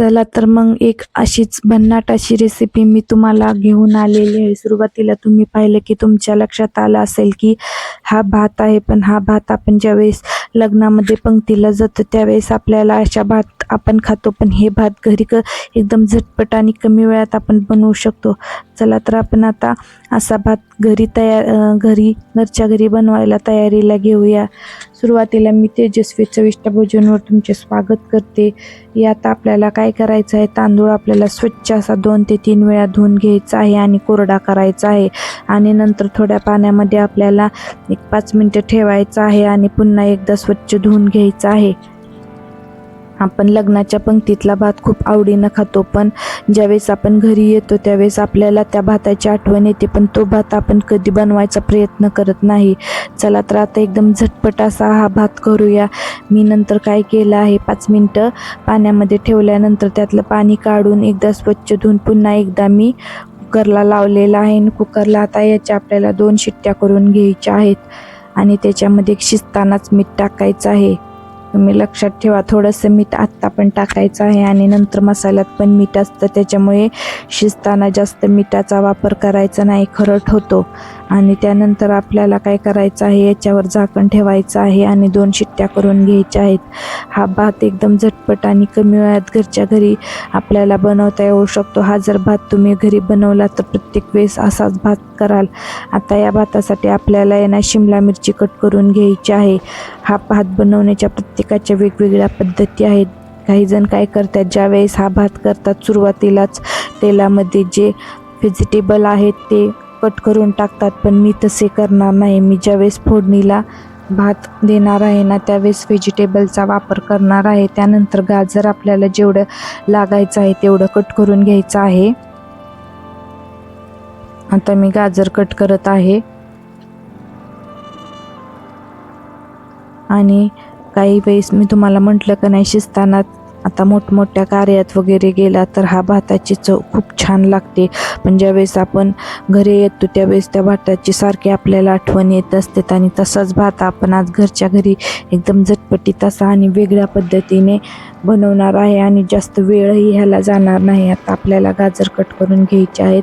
चला तर मग एक अशीच भन्नाट अशी रेसिपी मी तुम्हाला घेऊन आलेली आहे. सुरुवातीला तुम्ही पाहिलं की तुमच्या लक्षात आलं असेल की हा भात आहे पण हा भात आपण ज्यावेळेस लग्नामध्ये पंक्तीला जातो त्यावेळेस आपल्याला अशा भात आपण खातो पण हे भात घरी क एकदम झटपट आणि कमी वेळात आपण बनवू शकतो. चला तर आपण आता असा भात घरी तयार घरी घरच्या घरी बनवायला तयारीला घेऊया. सुरुवातीला मी तेजस्वी चविष्ट भोजनवर तुमचे स्वागत करते. यात आपल्याला काय करायचं आहे? तांदूळ आपल्याला स्वच्छ असा दोन ते तीन वेळा धुवून घ्यायचा आहे आणि कोरडा करायचा आहे. आणि नंतर थोड्या पाण्यामध्ये आपल्याला एक पाच मिनटं ठेवायचं आहे आणि पुन्हा एकदा स्वच्छ धुवून घ्यायचं आहे. आपण लग्नाच्या पंक्तीतला भात खूप आवडीनं खातो पण ज्यावेळेस आपण घरी येतो त्यावेळेस आपल्याला त्या भाताची आठवण येते पण तो भात आपण कधी बनवायचा प्रयत्न करत नाही. चला तर आता एकदम झटपट असा हा भात करूया. मी नंतर काय केलं आहे पाच मिनटं पाण्यामध्ये ठेवल्यानंतर त्यातलं पाणी काढून एकदा स्वच्छ धुवून पुन्हा एकदा मी कुकरला लावलेला आहे आणि कुकरला आता याच्या आपल्याला दोन शिट्ट्या करून घ्यायच्या आहेत आणि त्याच्यामध्ये शिजतानाच मीठ टाकायचं आहे. तुम्ही लक्षात ठेवा थोडंसं मीठ आत्ता पण टाकायचं आहे आणि नंतर मसाल्यात पण मीठ असतं. त्याच्यामुळे शिजताना जास्त मिठाचा वापर करायचा नाही खरट होतो आणि त्यानंतर आपल्याला काय करायचं आहे? याच्यावर झाकण ठेवायचं आहे आणि दोन शिट्ट्या करून घ्यायच्या आहेत. हा भात एकदम झटपट आणि कमी वेळात घरच्या घरी आपल्याला बनवता येऊ शकतो. हा जर भात तुम्ही घरी बनवला तर प्रत्येक वेळेस असाच भात कराल. आता या भातासाठी आपल्याला आहे ना शिमला मिरची कट करून घ्यायची आहे. हा भात बनवण्याच्या प्रत्येकाच्या वेगवेगळ्या पद्धती आहेत. काही जण काय करतात? ज्यावेळेस हा भात करतात सुरुवातीलाच तेलामध्ये जे व्हेजिटेबल आहेत ते कट करून टाकतात पण मी तसे करणार नाही. मी ज्यावेळेस फोडणीला भात देणार आहे ना त्यावेळेस व्हेजिटेबलचा वापर करणार आहे. त्यानंतर गाजर आपल्याला जेवढं लागायचं आहे तेवढं कट करून घ्यायचं आहे. आता मी गाजर कट करत आहे. आणि काही वेळेस मी तुम्हाला म्हटलं का नाही शिजताना आता मोठमोठ्या कार्यात वगैरे गेला तर हा भाताची चव खूप छान लागते. पण ज्यावेळेस आपण घरी येतो त्यावेळेस त्या भाताची सारखी आपल्याला आठवण येत असते आणि तसाच भात आपण आज घरच्या घरी एकदम झटपटीत असा आणि वेगळ्या पद्धतीने बनवणार आहे आणि जास्त वेळही ह्याला जाणार नाही. आता आपल्याला गाजर कट करून घ्यायचे आहेत.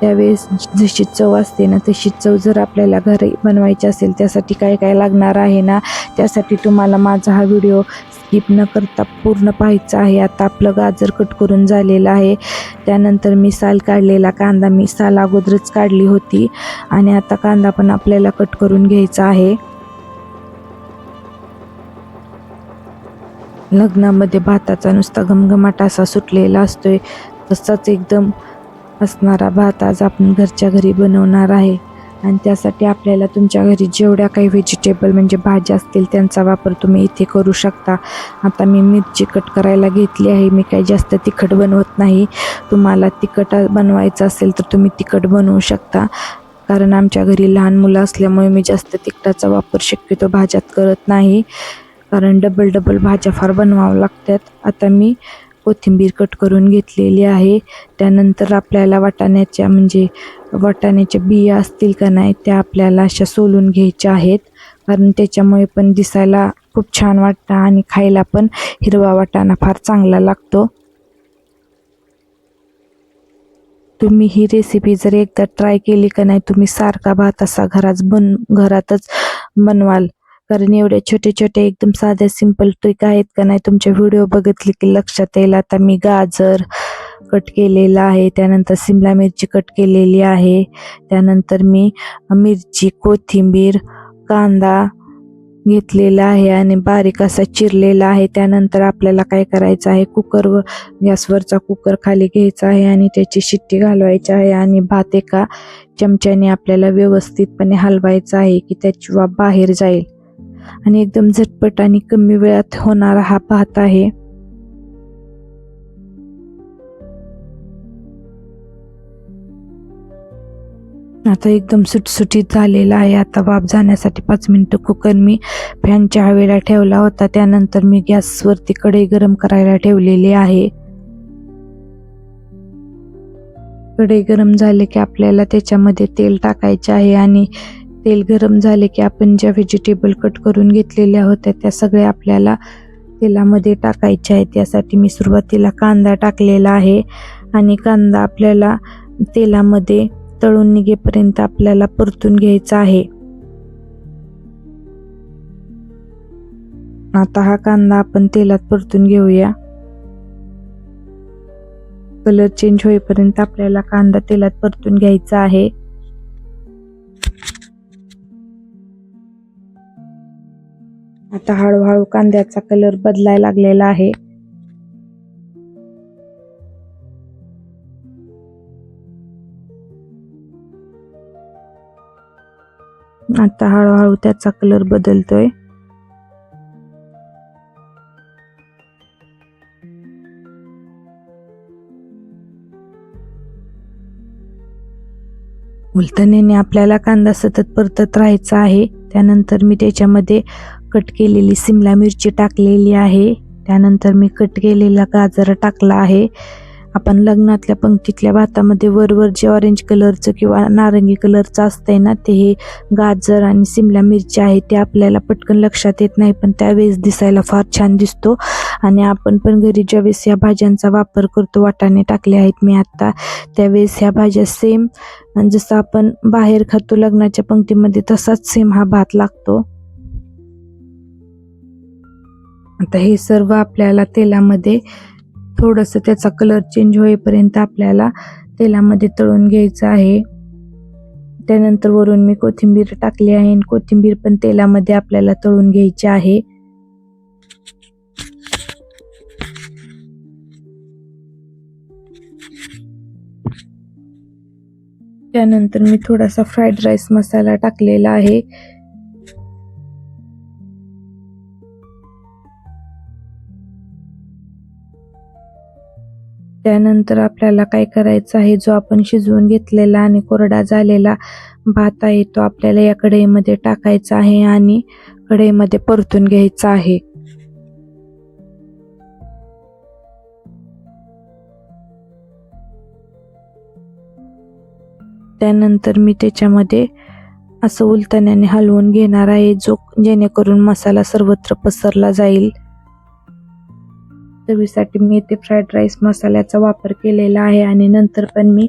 त्यावेळेस जशी चव असते ना तशी चव जर आपल्याला घरी बनवायची असेल त्यासाठी काय काय लागणार आहे ना त्यासाठी तुम्हाला माझा हा व्हिडिओ स्किप न करता पूर्ण पाहायचं आहे. आता आपलं गाजर कट करून झालेलं आहे. त्यानंतर मी साल काढलेला कांदा मी साल अगोदरच काढली होती. आणि आता कांदा पण आपल्याला कट करून घ्यायचा आहे. लग्नामध्ये भाताचा नुसता घमघमाट असा सुटलेला असतोय. तसाच एकदम असणारा भात आज आपण घरच्या घरी बनवणार आहे. आणि त्यासाठी आपल्याला तुमच्या घरी जेवढ्या काही व्हेजिटेबल म्हणजे भाज्या असतील त्यांचा वापर तुम्ही इथे करू शकता. आता मी मिरची कट करायला घेतली आहे. मी काही जास्त तिखट बनवत नाही. तुम्हाला तिखट बनवायचं असेल तर तुम्ही तिखट बनवू शकता. कारण आमच्या घरी लहान मुलं असल्यामुळे मी जास्त तिखटाचा वापर शक्यतो भाज्यात करत नाही. कारण डबल डबल भाज्या फार बनवावं लागतात. आता मी कोथिंबीर कट करून घेतलेली आहे. त्यानंतर आपल्याला वाटाण्याच्या म्हणजे वाटाण्याच्या बिया असतील का नाही त्या आपल्याला अशा सोलून घ्यायच्या आहेत. कारण त्याच्यामुळे पण दिसायला खूप छान वाटतं आणि खायला पण हिरवा वाटाणा फार चांगला लागतो. तुम्ही ही रेसिपी जर एकदा ट्राय केली का नाही तुम्ही सारखा भात असा घरात बन घरातच बनवाल. कारण एवढे छोटे छोटे एकदम साध्या सिंपल ट्रिक आहेत का नाही तुमचे व्हिडिओ बघितले की लक्षात येईल. आता मी गाजर कट केलेला आहे त्यानंतर सिमला मिरची कट केलेली आहे त्यानंतर मी मिरची कोथिंबीर कांदा घेतलेला आहे आणि बारीक असा चिरलेला आहे. त्यानंतर आपल्याला काय करायचं आहे कुकरवर गॅसवरचा कुकर खाली घ्यायचा आहे आणि त्याची शिट्टी घालवायची आहे आणि भात एका चमच्याने आपल्याला व्यवस्थितपणे हलवायचा आहे की त्याची वाफ बाहेर जाईल. आणि एकदम झटपट आणि कमी वेळात होणारा हा भात आहे. आता एकदम सुटसुटीत झालेला आहे. आता वाफ जाण्यासाठी पाच मिनिटं कुकर मी फॅनच्या हवेला ठेवला होता. त्यानंतर मी गॅसवरती कढई गरम करायला ठेवलेली आहे. कढई गरम झाले की आपल्याला त्याच्यामध्ये तेल टाकायचे आहे आणि तेल गरम झाले की आपण ज्या व्हेजिटेबल कट करून घेतलेल्या होत्या त्या सगळ्या आपल्याला तेलामध्ये टाकायच्या आहेत. त्यासाठी मी सुरुवातीला कांदा टाकलेला आहे आणि कांदा आपल्याला तेलामध्ये तळून निघेपर्यंत आपल्याला परतून घ्यायचा आहे. आता हा कांदा आपण तेलात परतून घेऊया. कलर चेंज होईपर्यंत आपल्याला कांदा तेलात परतून घ्यायचा आहे. आता हळूहळू कांद्याचा कलर बदलायला लागलेला आहे. आता हळूहळू त्याचा कलर बदलतोय. उलतनेने आपल्याला कांदा सतत परतत राहायचा आहे. त्यानंतर मी त्याच्यामध्ये कट केलेली सिमला मिरची टाकलेली आहे. त्यानंतर मी कट केलेला गाजर टाकला आहे. आपण लग्नातल्या पंक्तीतल्या भातामध्ये वरवर जे ऑरेंज कलरचं किंवा नारंगी कलरचं असतंय ना ते हे गाजर आणि सिमला मिरची आहे ते आपल्याला पटकन लक्षात येत नाही पण त्यावेळेस दिसायला फार छान दिसतो. आणि आपण पण घरी ज्यावेळेस या भाज्यांचा वापर करतो वाटाणे टाकले आहेत मी आत्ता त्यावेळेस ह्या भाज्या सेम जसं आपण बाहेर खातो लग्नाच्या पंक्तीमध्ये तसाच सेम हा भात लागतो. आता हे सर्व आपल्याला तेलामध्ये थोडंसं त्याचा कलर चेंज होईपर्यंत आपल्याला तेलामध्ये तळून घ्यायचं आहे. त्यानंतर वरून मी कोथिंबीर टाकली आहे आणि कोथिंबीर पण तेलामध्ये आपल्याला तळून घ्यायची आहे. त्यानंतर मी थोडासा फ्राईड राईस मसाला टाकलेला आहे. त्यानंतर आपल्याला काय करायचं आहे? जो आपण शिजवून घेतलेला आणि कोरडा झालेला भात आहे तो आपल्याला या कढईमध्ये टाकायचा आहे आणि कढईमध्ये परतून घ्यायचा आहे. त्यानंतर मी त्याच्यामध्ये असं उलटण्याने हलवून घेणार आहे जो जेणेकरून मसाला सर्वत्र पसरला जाईल. चवीसाठी मी इथे फ्राईड राईस मसाल्याचा वापर केलेला आहे. आणि नंतर पण मी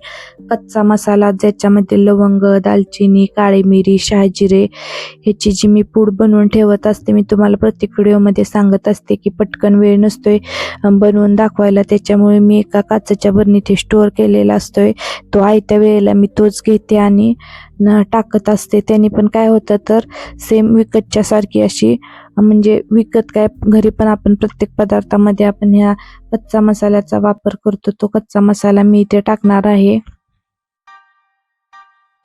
कच्चा मसाला ज्याच्यामध्ये लवंग दालचिनी काळी मिरी शहाजिरे ह्याची जी मी पूड बनवून ठेवत असते मी तुम्हाला प्रत्येक व्हिडिओमध्ये सांगत असते की पटकन वेळ नसतोय बनवून दाखवायला. त्याच्यामुळे मी एका काचेच्या बरणीत स्टोअर केलेला असतोय. तो आयत्या वेळेला मी तोच घेते आणि टाकत असते. त्याने पण काय होतं तर सेम विकतच्या सारखी अशी म्हणजे विकत काय घरी पण आपण प्रत्येक पदार्थामध्ये आपण ह्या कच्चा मसाल्याचा वापर करतो. तो कच्चा मसाला मी इथे टाकणार आहे.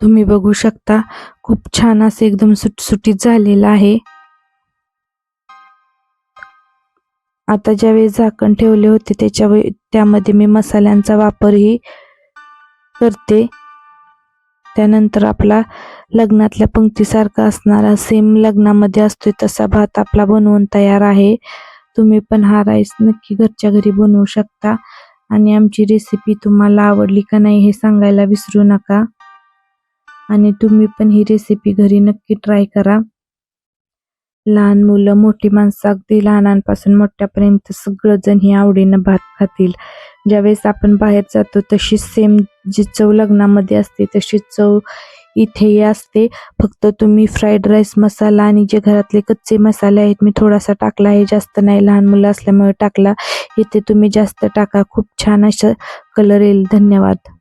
तुम्ही बघू शकता खूप छान असं एकदम सुटसुटीत झालेलं आहे. आता ज्यावेळी झाकण ठेवले होते त्याच्या त्यामध्ये मी मसाल्यांचा वापरही करते. त्यानंतर आपला लग्नातल्या पंक्तीसारखा असणारा सेम लग्नामध्ये असतोय तसा भात आपला बनवून तयार आहे. तुम्ही पण हा राईस नक्की घरच्या घरी बनवू शकता. आणि आमची रेसिपी तुम्हाला आवडली का नाही हे सांगायला विसरू नका. आणि तुम्ही पण ही रेसिपी घरी नक्की ट्राय करा. लहान मुलं मोठी माणसं अगदी लहानांपासून मोठ्यापर्यंत सगळंजण ही आवडीनं भात खातील. ज्यावेळेस आपण बाहेर जातो तशी सेम जी चव लग्नामध्ये असते तशी चव इथेही असते. फक्त तुम्ही फ्राईड राईस मसाला आणि जे घरातले कच्चे मसाले आहेत मी थोडासा टाकला आहे जास्त नाही लहान मुलं असल्यामुळे टाकला. इथे तुम्ही जास्त टाका. खूप छान असं कलर येईल. धन्यवाद.